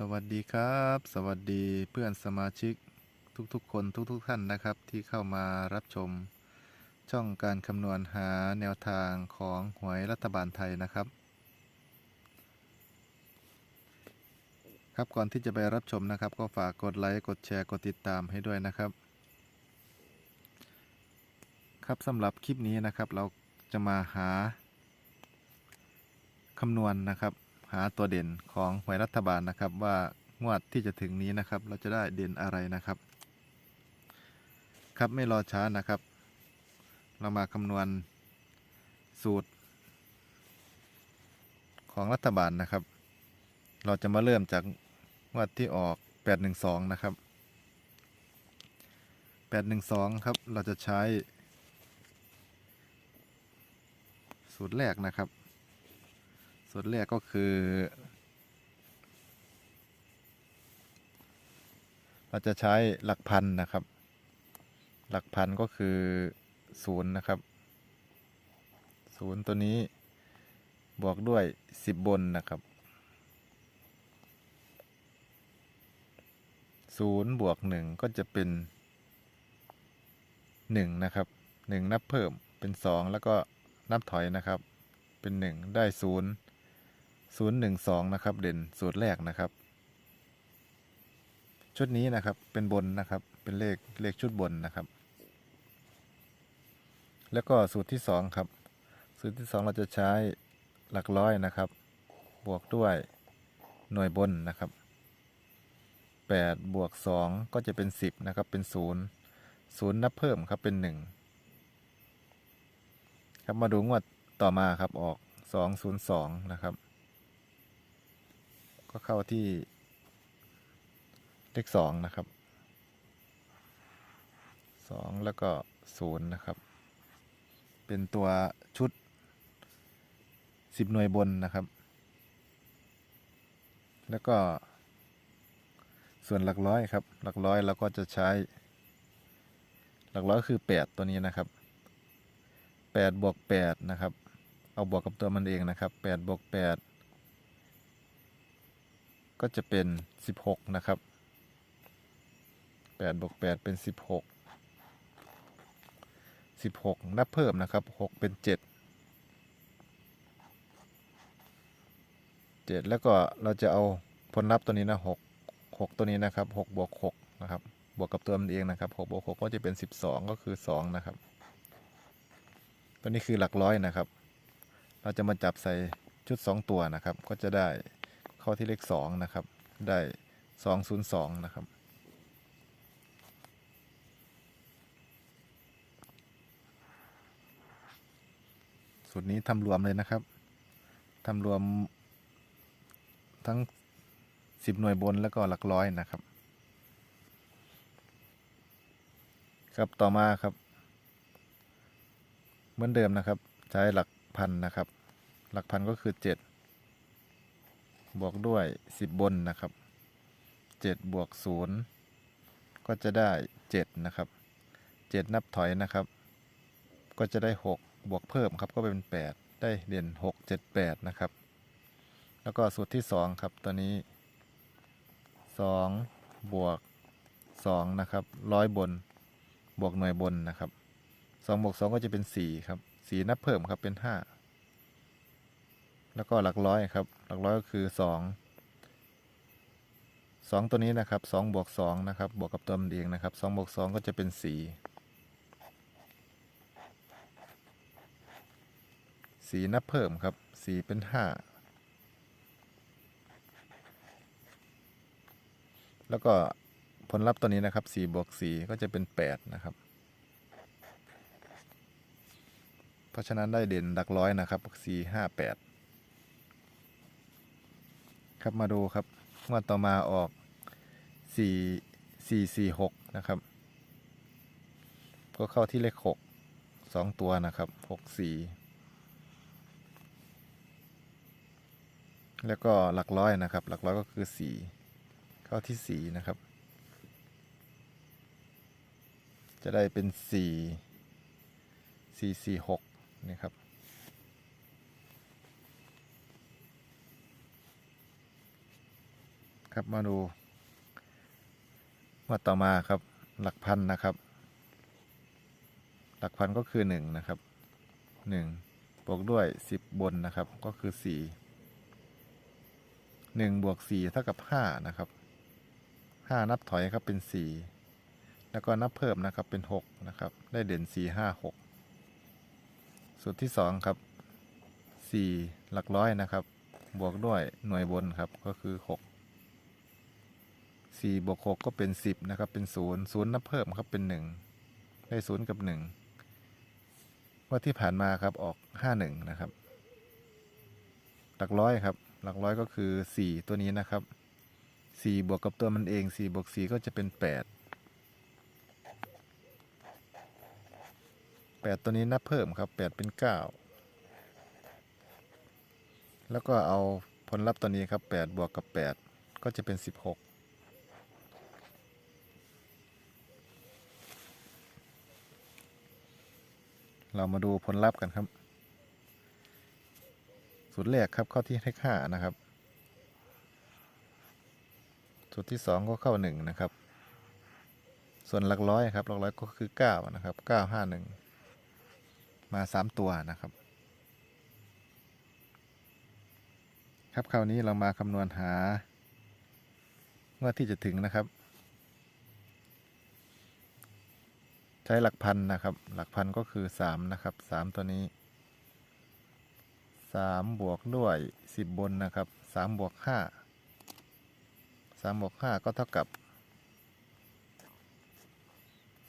สวัสดีครับ สวัสดีเพื่อนสมาชิกทุกๆ คนทุก ๆ ท่านนะครับ ที่เข้ามารับชม ช่องการคำนวณหาแนวทางของหวยรัฐบาลไทยนะครับ ครับก่อนที่จะไปรับชมนะครับ ก็ฝากกดไลค์กดแชร์กดติดตามให้ด้วยนะครับ ครับสำหรับคลิปนี้นะครับเราจะมาหาคำนวณนะครับ หาตัวเด่นของหวยรัฐบาลนะครับ ว่างวดที่จะถึงนี้นะครับ เราจะได้เด่นอะไรนะครับ ครับไม่รอช้านะครับ เรามาคำนวณสูตร ของรัฐบาลนะครับ เราจะมาเริ่มจากงวดที่ออก 812 นะครับ 812 ครับเราจะใช้สูตรแรกนะครับ สูตรแรกก็คือ เราจะใช้หลักพันนะครับ หลักพันก็คือศูนย์นะครับศูนย์ตัวนี้บวกด้วยสิบบนนะครับศูนย์บวกหนึ่งก็จะเป็นหนึ่งนะครับหนึ่งนับเพิ่มเป็นสองแล้วก็นับถอยนะครับ เป็นหนึ่งได้ศูนย์ ศูนย์หนึ่งสองนะครับ เด่นสูตรแรกนะครับ ชุดนี้นะครับเป็นบนนะครับ เป็นเลขเลขชุดบนนะครับ แล้วก็สูตรที่สองครับ สูตรที่สองเราจะใช้หลักร้อยนะครับ บวกด้วยหน่วยบนนะครับแปดบวกสองก็จะเป็นสิบนะครับ เป็นศูนย์ศูนย์นับเพิ่มครับ เป็นหนึ่งครับ มาดูงวดต่อมาครับ ออกสองศูนย์สองนะครับ ก็เข้าที่เลขสองนะครับสองแล้วก็ศูนย์นะครับ เป็นตัวชุดสิบหน่วยบนนะครับ แล้วก็ส่วนหลักร้อยครับ หลักร้อยเราก็จะใช้ หลักร้อยคือแปดตัวนี้นะครับแปดบวกแปดนะครับ เอาบวกกับตัวมันเองนะครับแปดบวกแปด ก็จะเป็นสิบหกนะครับแปดบวกแปดเป็นสิบหกสิบหกนับเพิ่มนะครับหกเป็นเจ็ดเจ็ดแล้วก็เราจะเอาผลลัพธ์ตัวนี้นะหกหกตัวนี้นะครับหกบวกหกนะครับ บวกกับตัวมันเองนะครับหกบวกหกก็จะเป็นสิบสองก็คือสองนะครับ ตัวนี้คือหลักร้อยนะครับ เราจะมาจับใส่ชุดสองตัวนะครับ ก็จะได้ ข้าที่เลขสองนะครับ ได้สองศูนย์สองนะครับ สูตรนี้ทำรวมเลยนะครับทำรวมทั้งสิบหน่วยบนแล้วก็หลักร้อยนะครับ ครับต่อมาครับ เหมือนเดิมนะครับ ใช้หลักพันนะครับ หลักพันก็คือเจ็ด บวกด้วยสิบบนนะครับเจ็ดบวกศูนย์ก็จะได้เจ็ดนะครับเจ็ดนับถอยนะครับ ก็จะได้หกบวกเพิ่มครับก็เป็นแปดได้เด่นหกเจ็ดแปดนะครับ แล้วก็สูตรที่สองครับตัวนี้สองบวกสองนะครับร้อยบน บวกหน่วยบนนะครับสองบวกสองก็จะเป็นสี่ครับสี่นับเพิ่มครับเป็นห้า แล้วก็หลักร้อยครับ หลักร้อยก็คือสองสองตัวนี้นะครับสองบวกสองนะครับ บวกกับตัวมันเองนะครับสองบวกสองก็จะเป็นสี่สีนับเพิ่มครับสีเป็นห้าแล้วก็ผลลัพธ์ตัวนี้นะครับ4บวก4ก็จะเป็น 8 นะครับ เพราะฉะนั้นได้เด่นหลักร้อยนะครับ 4 5 8 ครับมาดูครับงวดต่อมาออก4 4 4 6นะครับ ก็เข้าที่เลข6 2ตัวนะครับ6 4แล้วก็หลักร้อยนะครับ หลักร้อยก็คือ4เข้าที่4นะครับ จะได้เป็น4 4 4 6นี่ครับ ครับมาดูว่าต่อมาครับ หลักพันนะครับ หลักพันก็คือหนึ่งนะครับหนึ่งบวกด้วยสิบบนนะครับ ก็คือสี่หนึ่งบวกสี่เท่ากับห้านะครับห้านับถอยครับเป็นสี่แล้วก็นับเพิ่มนะครับเป็นหกนะครับ ได้เด่นสี่ห้าหกสูตรที่สองครับสี่หลักร้อยนะครับ บวกด้วยหน่วยบนครับก็คือหก สี่บวกหกก็เป็นสิบนะครับ เป็นศูนย์ศูนย์นับเพิ่มครับเป็นหนึ่งได้ศูนย์กับหนึ่งว่าที่ผ่านมาครับออกห้าหนึ่งนะครับ หลักร้อยครับ หลักร้อยก็คือสี่ตัวนี้นะครับสี่บวกกับตัวมันเองสี่บวกสี่ก็จะเป็นแปดแปดตัวนี้นับเพิ่มครับแปดเป็นเก้าแล้วก็เอาผลลัพธ์ตัวนี้ครับ8บวกกับ8ก็จะเป็น16 เรามาดูผลลัพธ์กันครับ สูตรแรกครับเข้าที่เลข5นะครับ สูตรที่2ก็เข้า1นะครับ ส่วนหลักร้อยครับหลักร้อยก็คือ9นะครับ951มา3ตัวนะครับ ครับคราวนี้เรามาคำนวณหางวดที่จะถึงนะครับ ใช้หลักพันนะครับ หลักพันก็คือสามนะครับสามตัวนี้สามบวกด้วยสิบบนนะครับสามบวกห้าสามบวกห้าก็เท่ากับ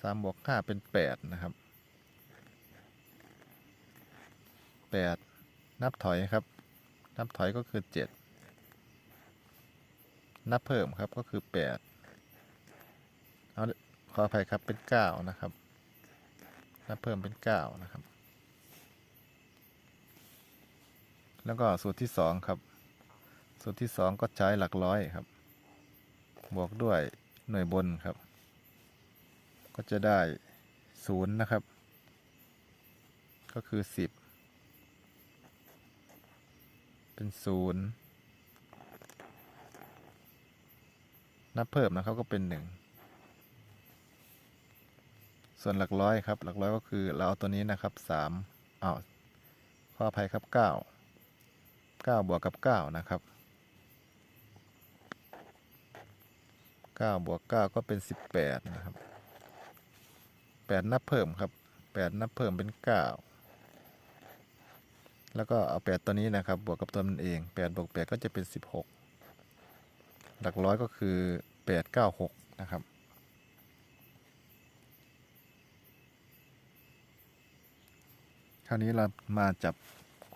สามบวกห้าเป็นแปดนะครับแปดนับถอยครับ นับถอยก็คือ7นับเพิ่มครับก็คือ8เอาขออภัยครับเป็น9นะครับ นับเพิ่มเป็น 9 นะครับ แล้วก็สูตรที่ 2 ครับ สูตรที่ 2 ก็ใช้หลักร้อยครับ บวกด้วยหน่วยบนครับ ก็จะได้ 0 นะครับ ก็คือ 10 เป็นศูนย์นับเพิ่มนะครับก็เป็นหนึ่ง ส่วนหลักร้อยครับ หลักร้อยก็คือเราเอาตัวนี้นะครับสามอ้าวขออภัยครับเก้าเก้าบวกกับเก้านะครับเก้าบวกเก้าก็เป็นสิบแปดนะครับแปดนับเพิ่มครับแปดนับเพิ่มเป็นเก้าแล้วก็เอาแปดตัวนี้นะครับ บวกกับตัวมันเองแปดบวกแปดก็จะเป็นสิบหกหลักร้อยก็คือแปดเก้าหกนะครับ คราวนี้เรามาจับ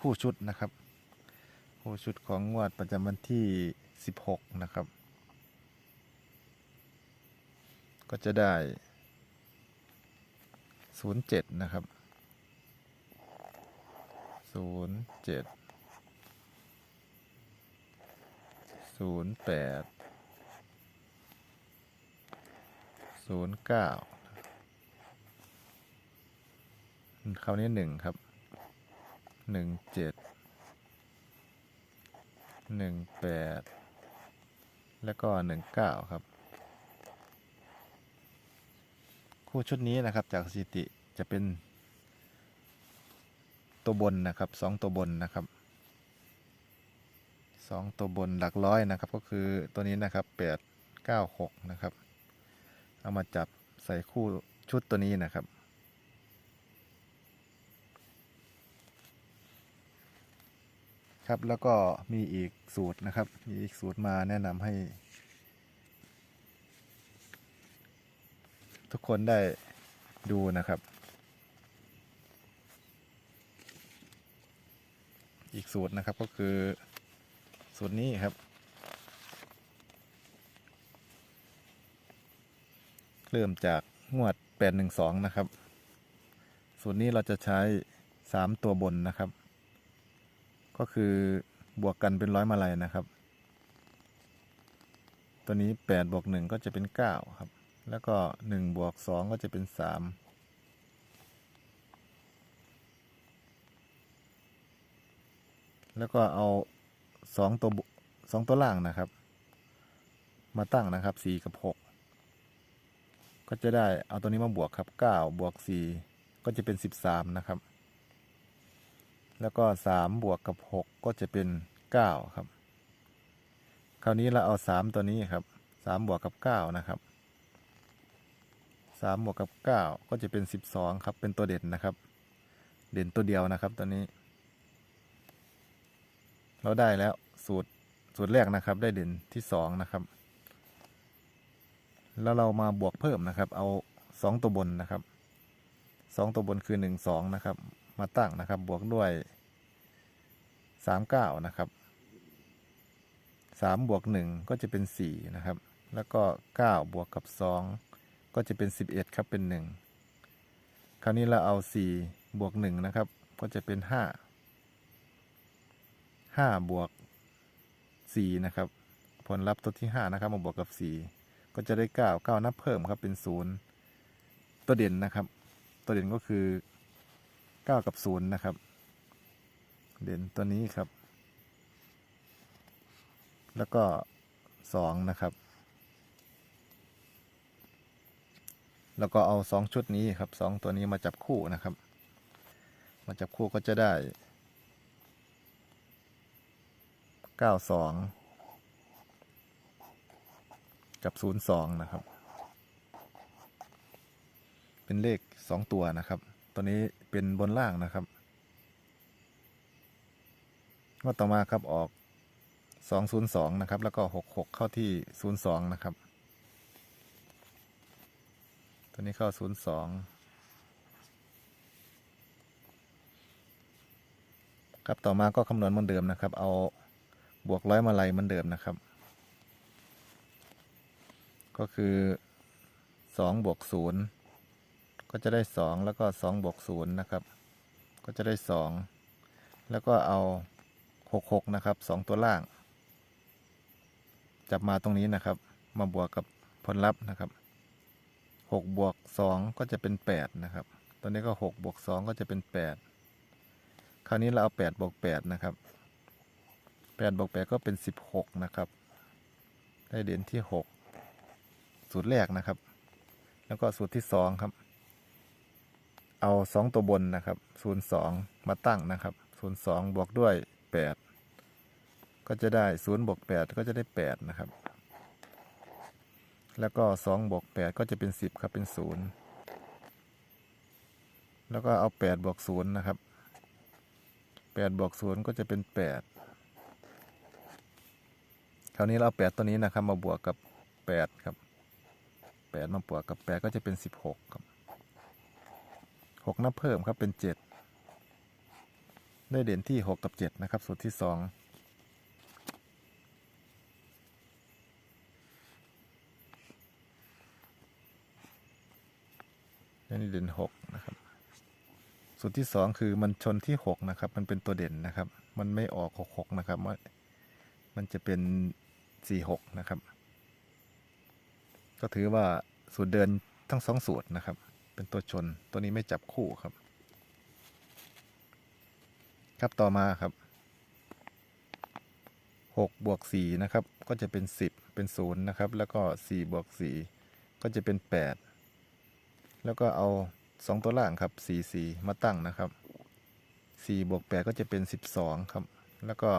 คู่ชุดนะครับ คู่ชุดของงวดประจำวันที่ 16 นะครับ ก็จะได้ 07 นะครับ 07 08 09 คราวนี้หนึ่งครับหนึ่งเจ็ดหนึ่งแปดแล้วก็หนึ่งเก้าครับ คู่ชุดนี้นะครับจากสถิติจะเป็น ตัวบนนะครับสองตัวบนนะครับสองตัวบนหลักร้อยนะครับ ก็คือตัวนี้นะครับแปดเก้าหกนะครับ เอามาจับใส่คู่ชุดตัวนี้นะครับ ครับ แล้วก็มีอีกสูตรนะครับ มีอีกสูตรมาแนะนำให้ ทุกคนได้ดูนะครับ อีกสูตรนะครับก็คือสูตรนี้ครับ เริ่มจากงวด812 นะครับ สูตรนี้เราจะใช้ 3 ตัวบนนะครับ ก็คือบวกกันเป็นร้อยมาลัยนะครับ ตัวนี้8บวก1ก็จะเป็น 9 ครับ แล้วก็1บวก2ก็จะเป็น 3 แล้วก็เอาสองตัวบุสองตัวล่างนะครับ มาตั้งนะครับสี่กับหกก็จะได้เอาตัวนี้มาบวกครับเก้าบวกสี่ก็จะเป็นสิบสามนะครับ แล้วก็สามบวกกับหกก็จะเป็นเก้าครับ คราวนี้เราเอาสามตัวนี้ครับสามบวกกับเก้านะครับสามบวกกับเก้าก็จะเป็นสิบสองครับ เป็นตัวเด่นนะครับ เด่นตัวเดียวนะครับตัวนี้ เราได้แล้วสูตรสูตรแรกนะครับ ได้เด่นที่สองนะครับ แล้วเรามาบวกเพิ่มนะครับ เอาสองตัวบนนะครับสองตัวบนคือหนึ่งสองนะครับ มาตั้งนะครับ บวกด้วยสามเก้านะครับสามบวกหนึ่งก็จะเป็นสี่นะครับ แล้วก็เก้าบวกกับสองก็จะเป็นสิบเอ็ดครับเป็นหนึ่งคราวนี้เราเอาสี่บวกหนึ่งนะครับ ก็จะเป็นห้าห้าบวกสี่นะครับ ผลลัพธ์ตัวที่ห้านะครับมาบวกกับสี่ก็จะได้เก้าเก้านับเพิ่มครับเป็นศูนย์ตัวเด่นนะครับ ตัวเด่นก็คือ ก้ากับศูนย์นะครับ เด่นตัวนี้ครับ แล้วก็สองนะครับ แล้วก็เอาสองชุดนี้ครับสองตัวนี้มาจับคู่นะครับ มาจับคู่ก็จะได้เก้าสองกับศูนย์สองนะครับ เป็นเลขสองตัวนะครับ ตัวนี้ เป็นบนล่างนะครับก็ต่อมาครับออกสองศูนย์สองนะครับ แล้วก็หกหกเข้าที่ศูนย์สองนะครับ ตัวนี้เข้าศูนย์สองครับต่อมาก็คำนวณเหมือนเดิมนะครับ เอาบวกร้อยมาลัยเหมือนเดิมนะครับ ก็คือสองบวกศูนย์ ก็จะได้สองแล้วก็สองบวกศูนย์นะครับ ก็จะได้สองแล้วก็เอาหกหกนะครับสองตัวล่าง จับมาตรงนี้นะครับ มาบวกกับผลลัพธ์นะครับหกบวกสองก็จะเป็นแปดนะครับตัวนี้ก็หกบวกสองก็จะเป็นแปดคราวนี้เราเอาแปดบวกแปดนะครับแปดบวกแปดก็เป็นสิบหกนะครับ ได้เด่นที่หกสูตรแรกนะครับ แล้วก็สูตรที่สองครับ เอาสองตัวบนนะครับศูนย์สองมาตั้งนะครับศูนย์สองบวกด้วยแปดก็จะได้ศูนย์บวกแปดก็จะได้แปดนะครับ แล้วก็สองบวกแปดก็จะเป็นสิบครับเป็นศูนย์แล้วก็เอาแปดบวกศูนย์นะครับแปดบวกศูนย์ก็จะเป็นแปดคราวนี้เราเอาแปดตัวนี้นะครับมาบวกกับแปดครับแปดมาบวกกับแปดก็จะเป็นสิบหกครับ หกนับเพิ่มครับเป็นเจ็ดได้เด่นที่หกกับเจ็ดนะครับสูตรที่สองนี่เด่นหกนะครับสูตรที่สองคือมันชนที่หกนะครับ มันเป็นตัวเด่นนะครับ มันไม่ออกหกหกนะครับมันมันจะเป็นสี่หกนะครับ ก็ถือว่าสูตรเดินทั้งสองสูตรนะครับ เป็นตัวชน ตัวนี้ไม่จับคู่ครับ ครับต่อมาครับหกบวกสี่นะครับ ก็จะเป็นสิบเป็นศูนย์นะครับ แล้วก็สี่บวกสี่ก็จะเป็นแปดแล้วก็เอาสองตัวล่างครับสี่สี่มาตั้งนะครับสี่บวกแปดก็จะเป็นสิบสองครับ แล้วก็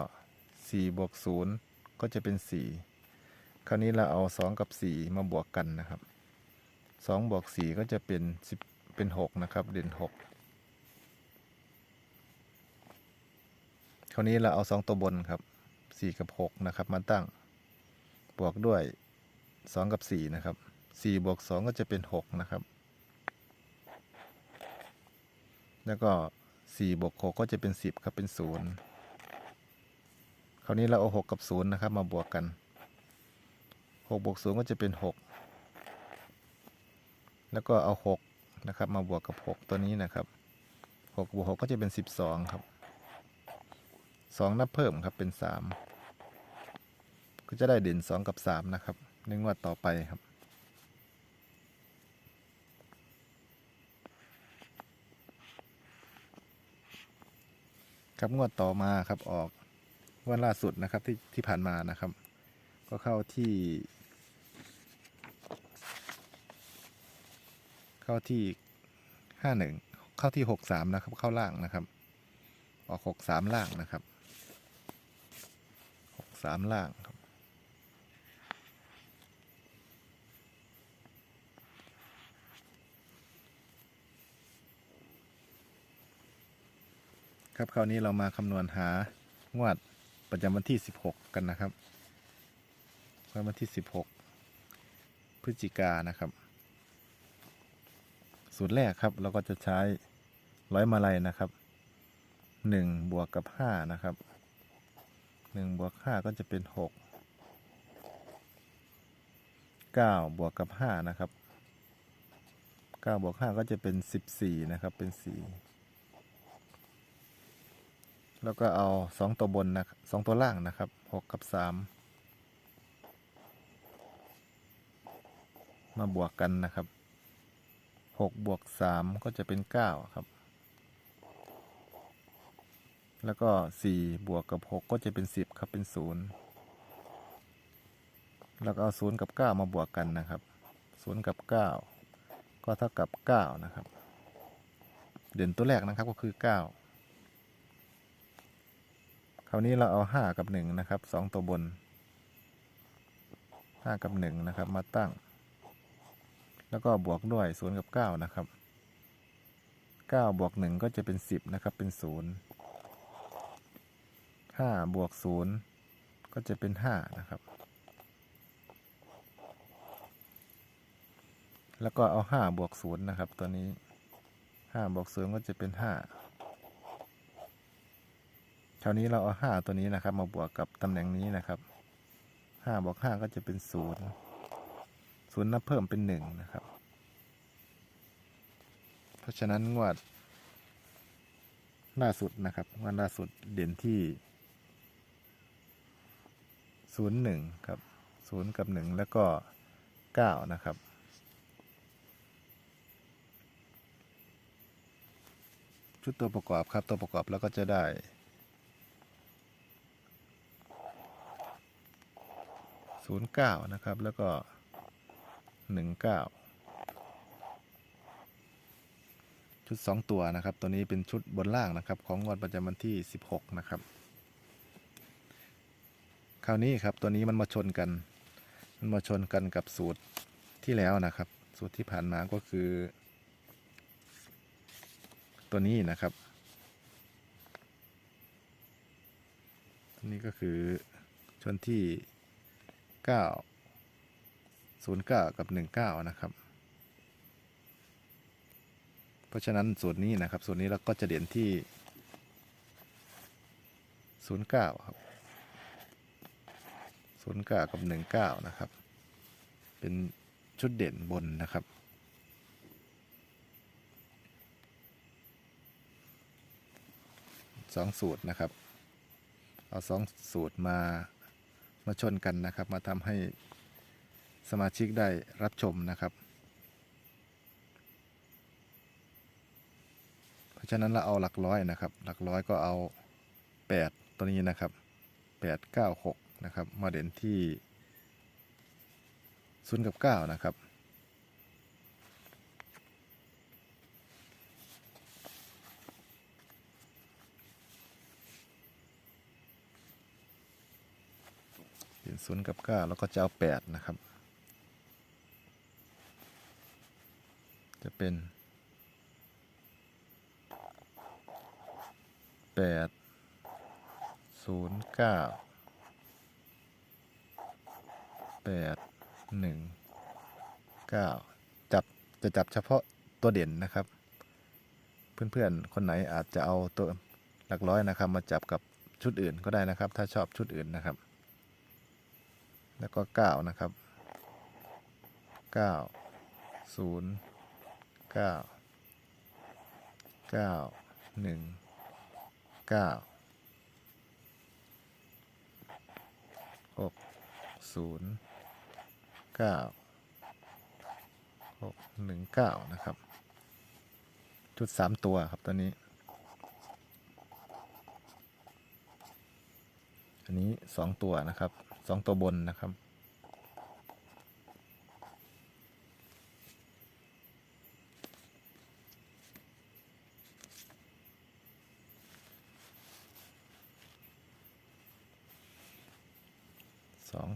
สี่บวกศูนย์ก็จะเป็นสี่คราวนี้เราเอาสองกับสี่มาบวกกันนะครับ สองบวกสี่ก็จะเป็นสิบเป็นหกนะครับ เด่นหกคราวนี้เราเอาสองตัวบนครับสี่กับหกนะครับ มาตั้ง บวกด้วยสองกับสี่นะครับสี่บวกสองก็จะเป็นหกนะครับ แล้วก็สี่บวกหกก็จะเป็นสิบครับเป็นศูนย์คราวนี้เราเอาหกกับศูนย์นะครับ มาบวกกันหกบวกศูนย์ก็จะเป็นหก แล้วก็เอาหกนะครับมาบวกกับหกตัวนี้นะครับหกบวกหกก็จะเป็นสิบสองครับสองนับเพิ่มครับเป็นสามก็จะได้เด่นสองกับสามนะครับในงวดต่อไปครับ ครับงวดต่อมาครับออกวันล่าสุดนะครับที่ที่ผ่านมานะครับ ก็เข้าที่ เข้าที่ห้าหนึ่งเข้าที่หกสามนะครับ เข้าล่างนะครับ ออกหกสามล่างนะครับหกสามล่างครับครับคราวนี้เรามาคำนวณหางวดประจำวันที่ 16 กันนะครับวันที่ 16 พฤศจิกายนะครับ สูตรแรกครับเราก็จะใช้ร้อยมาลัยนะครับ1บวกกับ5นะครับ1บวก5ก็จะเป็น6 9บวกกับ5นะครับ9บวก5ก็จะเป็น14นะครับเป็น4แล้วก็เอาสองตัวบนนะสองตัวล่างนะครับหกกับสามมาบวกกันนะครับ หกบวกสามก็จะเป็นเก้าครับ แล้วก็สี่บวกกับหกก็จะเป็นสิบครับ เป็นศูนย์แล้วก็เอาศูนย์กับเก้ามาบวกกันนะครับศูนย์กับเก้าก็เท่ากับเก้านะครับ เด่นตัวแรกนะครับก็คือเก้าคราวนี้เราเอาห้ากับหนึ่งนะครับสองตัวบนห้ากับหนึ่งนะครับ มาตั้ง แล้วก็บวกด้วยศูนย์กับเก้านะครับเก้าบวกหนึ่งก็จะเป็นสิบนะครับเป็นศูนย์ห้าบวกศูนย์ก็จะเป็นห้านะครับแล้วก็เอาห้าบวกศูนย์นะครับ ตัวนี้ห้าบวกศูนย์ก็จะเป็นห้าคราวนี้เราเอาห้าตัวนี้นะครับ มาบวกกับตำแหน่งนี้นะครับห้าบวกห้าก็จะเป็นศูนย์ ศูนย์นับเพิ่มเป็นหนึ่งนะครับ เพราะฉะนั้นงวดล่าสุดนะครับงวดล่าสุดเด่นที่ศูนย์หนึ่งครับศูนย์กับหนึ่งแล้วก็เก้านะครับชุดตัวประกอบครับตัวประกอบแล้วก็จะได้ศูนย์เก้านะครับ แล้วก็ หนึ่งเก้าชุดสองตัวนะครับ ตัวนี้เป็นชุดบนล่างนะครับ ของงวดประจำวันที่สิบหกนะครับ คราวนี้ครับตัวนี้มันมาชนกัน มันมาชนกันกับสูตรที่แล้วนะครับ สูตรที่ผ่านมาก็คือ ตัวนี้นะครับนี้ก็คือชนที่เก้า ศูนย์เก้ากับหนึ่งเก้านะครับ เพราะฉะนั้นสูตรนี้นะครับสูตรนี้เราก็จะเด่นที่ศูนย์เก้าครับศูนย์เก้ากับหนึ่งเก้านะครับ เป็นชุดเด่นบนนะครับสองสูตรนะครับ เอาสองสูตรมามาชนกันนะครับ มาทำให้ สมาชิกได้รับชมนะครับ เพราะฉะนั้นเราเอาหลักร้อยนะครับ หลักร้อยก็เอา 8 ตัวนี้นะครับ 8 9 6 นะครับ มาเด่นที่0กับ 9 นะครับเด่น0กับ9แล้วก็จะเอา8นะครับ จะเป็นแปดศูนย์เก้าแปดหนึ่งเก้าจับจะจับเฉพาะตัวเด่นนะครับ เพื่อนๆ คนไหนอาจจะเอาตัวหลักร้อยนะครับ มาจับกับชุดอื่นก็ได้นะครับ ถ้าชอบชุดอื่นนะครับ แล้วก็เก้านะครับเก้าศูนย์ เก้าเก้าหนึ่งเก้าหกศูนย์เก้าหกหนึ่งเก้านะครับชุดสามตัวครับตัวนี้ อันนี้สองตัวนะครับสองตัวบนนะครับ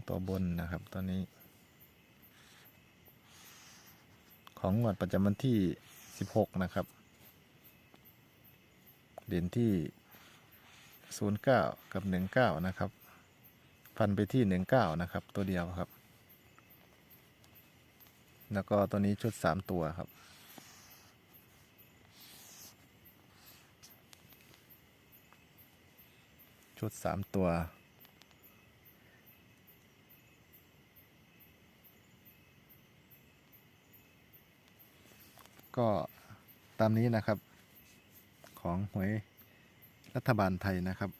ตัวบนนะครับตัวนี้ ของงวดประจำวันที่สิบหกนะครับเด่นที่ศูนย์เก้ากับหนึ่งเก้านะครับ ฟันไปที่หนึ่งเก้านะครับ ตัวเดียวครับ แล้วก็ตัวนี้ชุดสามตัวครับชุดสามตัว ก็ตามนี้นะครับ ของหวยรัฐบาลไทยนะครับ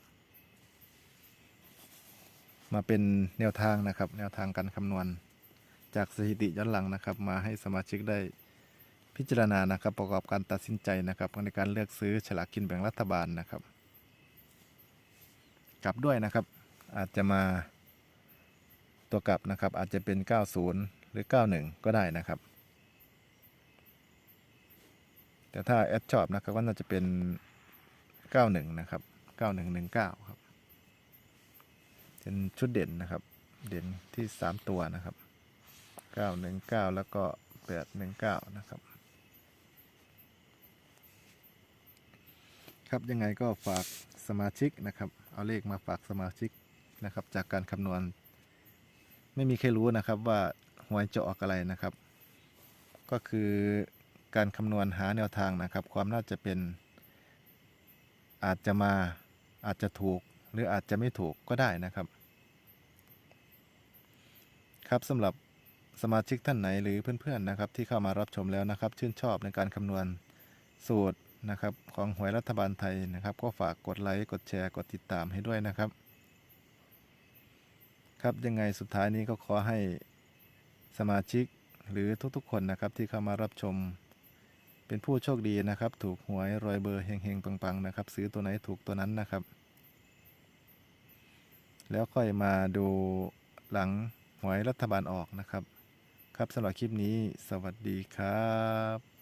มาเป็นแนวทางนะครับ แนวทางการคำนวณจากสถิติย้อนหลังนะครับ มาให้สมาชิกได้พิจารณานะครับ ประกอบการตัดสินใจนะครับ ในการเลือกซื้อฉลากกินแบ่งรัฐบาลนะครับ กลับด้วยนะครับ อาจจะมาตัวกลับนะครับ อาจจะเป็น 90 หรือ 91 ก็ได้นะครับ แต่ถ้าแอดชอบนะครับก็น่าจะเป็น 91 นะครับ 9119 ครับ เป็นชุดเด่นนะครับ เด่นที่ 3 ตัวนะครับ 919 แล้วก็ 819 นะครับ ครับยังไงก็ฝากสมาชิกนะครับ เอาเลขมาฝากสมาชิกนะครับ จากการคำนวณ ไม่มีใครรู้นะครับว่าหวยจะออกอะไรนะครับ ก็คือ การคำนวณหาแนวทางนะครับ ความน่าจะเป็น อาจจะมาอาจจะถูกหรืออาจจะไม่ถูกก็ได้นะครับ ครับสำหรับสมาชิกท่านไหนหรือเพื่อนๆนะครับ ที่เข้ามารับชมแล้วนะครับ ชื่นชอบในการคำนวณสูตรนะครับ ของหวยรัฐบาลไทยนะครับ ก็ฝากกดไลค์กดแชร์กดติดตามให้ด้วยนะครับ ครับยังไงสุดท้ายนี้ก็ขอให้สมาชิกหรือทุกๆคนนะครับที่เข้ามารับชม เป็นผู้โชคดีนะครับ ถูกหวยรอยเบอร์เฮงๆปังๆนะครับ ซื้อตัวไหนถูกตัวนั้นนะครับ แล้วค่อยมาดูหลังหวยรัฐบาลออกนะครับ ครับสำหรับคลิปนี้สวัสดีครับ